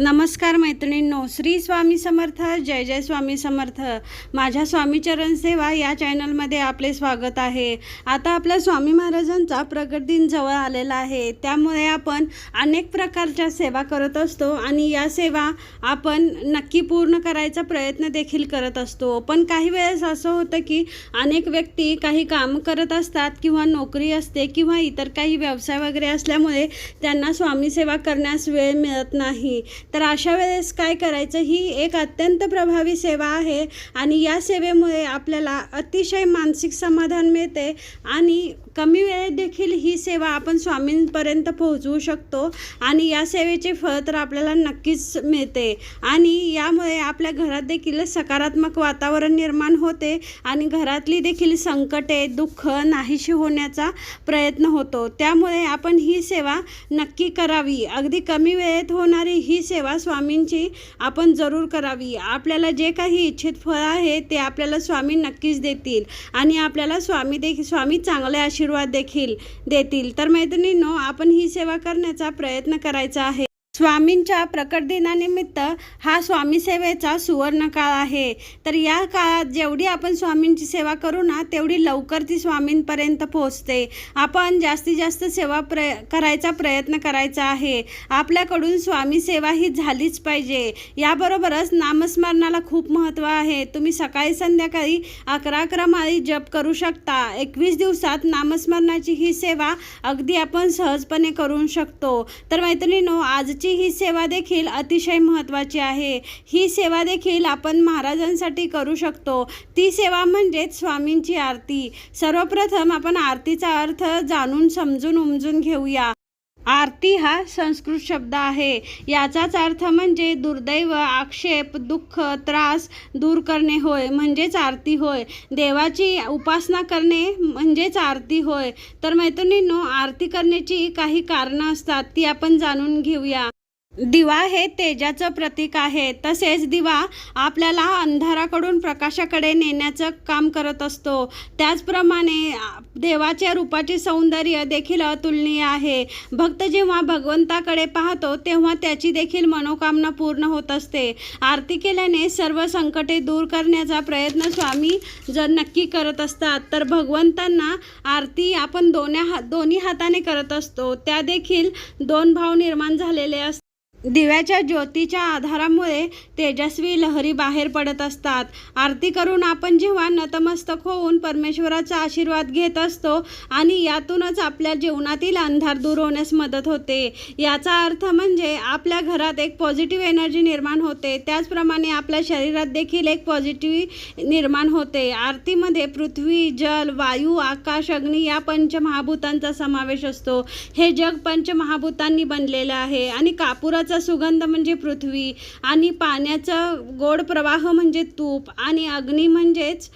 नमस्कार मैत्रिणींनो श्री स्वामी समर्थ जय जय स्वामी समर्थ. माझ्या स्वामीचरण सेवा या चॅनलमध्ये आपले स्वागत आहे. आता आपल्या स्वामी महाराजांचा प्रगट दिन जवळ आलेला आहे. त्यामुळे आपण अनेक प्रकारच्या सेवा करत असतो आणि या सेवा आपण नक्की पूर्ण करायचा प्रयत्न देखील करत असतो. पण काही वेळेस असं होतं की अनेक व्यक्ती काही काम करत असतात किंवा नोकरी असते किंवा इतर काही व्यवसाय वगैरे असल्यामुळे त्यांना स्वामी सेवा करण्यास वेळ मिळत नाही. तर अशा वेळेस काय करायचं ही एक अत्यंत प्रभावी सेवा आहे आणि या सेवेमुळे आपल्याला अतिशय मानसिक समाधान मिळते आणि कमी वेळेत देखील ही सेवा आपण स्वामींपर्यंत पोहोचवू शकतो आणि या सेवेचे फळ तर आपल्याला नक्कीच मिळते. आणि यामुळे आपल्या घरात देखील सकारात्मक वातावरण निर्माण होते आणि घरातली देखील संकटे दुःख नाहीशी होण्याचा प्रयत्न होतो. त्यामुळे आपण ही सेवा नक्की करावी. अगदी कमी वेळेत होणारी ही सेवा स्वामींची आपण जरूर करावी. आपल्याला जे काही इच्छित फळ आहे ते आपल्याला स्वामी नक्कीच देतील आणि आपल्याला स्वामी देखील स्वामी चांगले आशीर्वाद देखील देतील. तर मैत्रिणींनो आपण ही सेवा करण्याचा प्रयत्न करायचा आहे. स्वामींच्या प्रकट दिनानिमित्त हा स्वामीसेवेचा सुवर्णकाळ सुवर्ण काळ आहे. तर या काळात जेवढी आपण स्वामींची सेवा करू ना तेवढी लवकर ती स्वामींपर्यंत पोहोचते. आपण जास्तीत जास्त सेवा प्र करायचा प्रयत्न करायचा आहे. आपल्याकडून स्वामी सेवा ही झालीच पाहिजे. याबरोबरच नामस्मरणाला खूप महत्त्व आहे. तुम्ही सकाळी संध्याकाळी अकरा अकरा माळी जप करू शकता. एकवीस दिवसात नामस्मरणाची ही सेवा अगदी आपण सहजपणे करू शकतो. तर मैत्रिणीनो आजची ही सेवा देखील अतिशय महत्त्वाची आहे. ही सेवा देखील आपण महाराजांसाठी करू शकतो. ती सेवा म्हणजेच स्वामींची आरती. सर्वप्रथम आपण आरतीचा अर्थ जाणून समजून उमजून घेऊया. आरती हा संस्कृत शब्द आहे. याचाच अर्थ म्हणजे दुर्दैव आक्षेप दुःख त्रास दूर करणे होय म्हणजेच आरती होय. देवाची उपासना करणे म्हणजेच आरती होय. तर मैत्रिणींनो आरती करण्याची काही कारणं असतात ती आपण जाणून घेऊया. दिवा हे तेजाचं प्रतीक आहे. तसेच दिवा आपल्याला अंधाराकडून प्रकाशाकडे नेण्याचं काम करत असतो. त्याचप्रमाणे देवाच्या रूपाचे सौंदर्य देखील अतुलनीय आहे. भक्त जेव्हा भगवंताकडे पाहतो तेव्हा त्याची देखील मनोकामना पूर्ण होत असते. आरती केल्याने सर्व संकटे दूर करण्याचा प्रयत्न स्वामी जर नक्की करत असतात तर भगवंतांना आरती आपण दोन्या हा दोन्ही हाताने करत असतो. त्या देखील दोन भाव निर्माण झालेले असतात. दिव्याच्या ज्योतीच्या आधारामुळे तेजस्वी लहरी बाहेर पडत असतात. आरती करून आपण जेव्हा नतमस्तक होऊन परमेश्वराचा आशीर्वाद घेत असतो आणि यातूनच आपल्या जीवनातील अंधार दूर होण्यास मदत होते. याचा अर्थ म्हणजे आपल्या घरात एक पॉझिटिव्ह एनर्जी निर्माण होते. त्याचप्रमाणे आपल्या शरीरात देखील एक पॉझिटिव्ह निर्माण होते. आरतीमध्ये पृथ्वी जल वायू आकाश अग्नी या पंचमहाभूतांचा समावेश असतो. हे जग पंचमहाभूतांनी बनलेलं आहे आणि कापुराचा सुगंध म्हणजे पृथ्वी आणि पाण्याचा गोड प्रवाह म्हणजे तूप आणि अग्नी म्हणजेच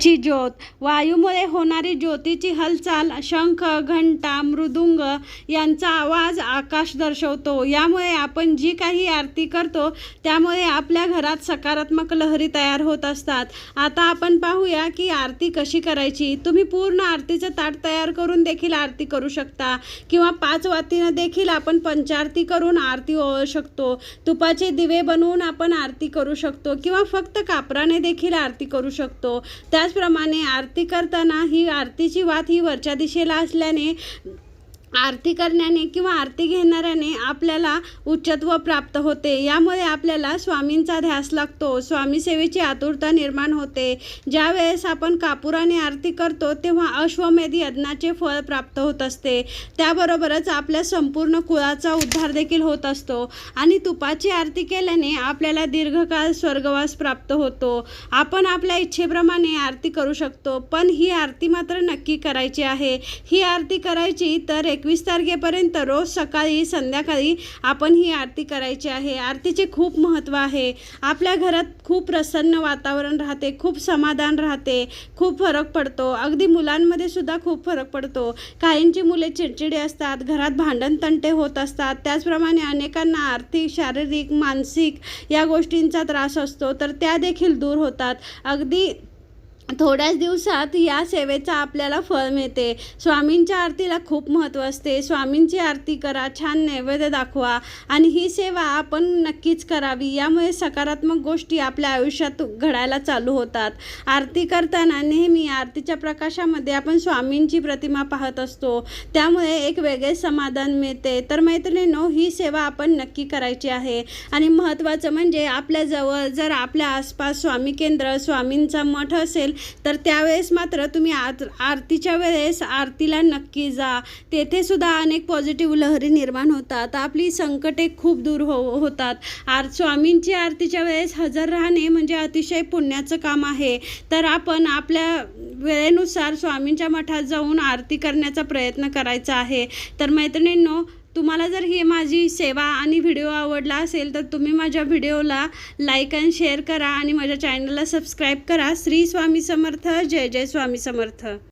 ची ज्योत. वायूमुळे होणारी ज्योतीची हालचाल शंख घंटा मृदुंग यांचा आवाज आकाश दर्शवतो. यामुळे आपण जी काही आरती करतो त्यामुळे आपल्या घरात सकारात्मक लहरी तयार होत असतात. आता आपण पाहूया की आरती कशी करायची. तुम्ही पूर्ण आरतीचं ताट तयार करून देखील आरती करू शकता. किंवा पाच वातीनं देखील आपण पंचारती करून आरती ओळू शकतो. तुपाचे दिवे बनवून आपण आरती करू शकतो. किंवा फक्त कापराने देखील आरती करू शकतो. त्या त्याचप्रमाणे आरती करताना ही आरतीची वात ही वरच्या दिशेला असल्याने आरती करण्याने किंवा आरती घेणाऱ्याने आपल्याला उच्चत्व प्राप्त होते. यामुळे आपल्याला स्वामींचा ध्यास लागतो. स्वामीसेवेची आतुरता निर्माण होते. ज्या वेळेस आपण कापुराने आरती करतो तेव्हा अश्वमेध यज्ञाचे फळ प्राप्त होत असते. त्याबरोबरच आपल्या संपूर्ण कुळाचा उद्धार देखील होत असतो आणि तुपाची आरती केल्याने आपल्याला दीर्घकाळ स्वर्गवास प्राप्त होतो. आपण आपल्या इच्छेप्रमाणे आरती करू शकतो पण ही आरती मात्र नक्की करायची आहे. ही आरती करायची तर एकवीस तारखेपर्यंत रोज सकाळी संध्याकाळी आपण ही आरती करायची आहे. आरतीचे खूप महत्त्व आहे. आपल्या घरात खूप प्रसन्न वातावरण राहते खूप समाधान राहते खूप फरक पडतो. अगदी मुलांमध्ये सुद्धा खूप फरक पडतो. काहींची मुले चिडचिडे असतात घरात भांडण तंटे होत असतात. त्याचप्रमाणे अनेकांना आर्थिक शारीरिक मानसिक या गोष्टींचा त्रास असतो तर त्या देखील दूर होतात. अगदी थोड्याच दिवसात या सेवेचा आपल्याला फळ मिळते. स्वामींच्या आरतीला खूप महत्त्व असते. स्वामींची आरती करा छान नैवेद्य दाखवा आणि ही सेवा आपण नक्कीच करावी. यामुळे सकारात्मक गोष्टी आपल्या आयुष्यात घडायला चालू होतात. आरती करताना नेहमी आरतीच्या प्रकाशामध्ये आपण स्वामींची प्रतिमा पाहत असतो. त्यामुळे एक वेगळे समाधान मिळते. तर मैत्रिणींनो ही सेवा आपण नक्की करायची आहे. आणि महत्त्वाचं म्हणजे आपल्याजवळ जर आपल्या आसपास स्वामी केंद्र स्वामींचा मठ असेल तर त्यावेळेस मात्र तुम्ही आर आरतीच्या वेळेस आरतीला नक्की जा. तेथे सुद्धा अनेक पॉझिटिव्ह लहरी निर्माण होतात. आपली संकटे खूप दूर हो होतात. आर स्वामींची आरतीच्या वेळेस हजर राहणे म्हणजे अतिशय पुण्याचं काम आहे. तर आपण आपल्या वेळेनुसार स्वामींच्या मठात जाऊन आरती करण्याचा प्रयत्न करायचा आहे. तर मैत्रिणींनो तुम्हाला जर ही माझी सेवा आणि व्हिडिओ आवडला असेल तर तुम्ही माझ्या व्हिडिओला लाईक आणि शेअर करा आणि माझ्या चॅनलला सबस्क्राईब करा. श्री स्वामी समर्थ. जय जय स्वामी समर्थ.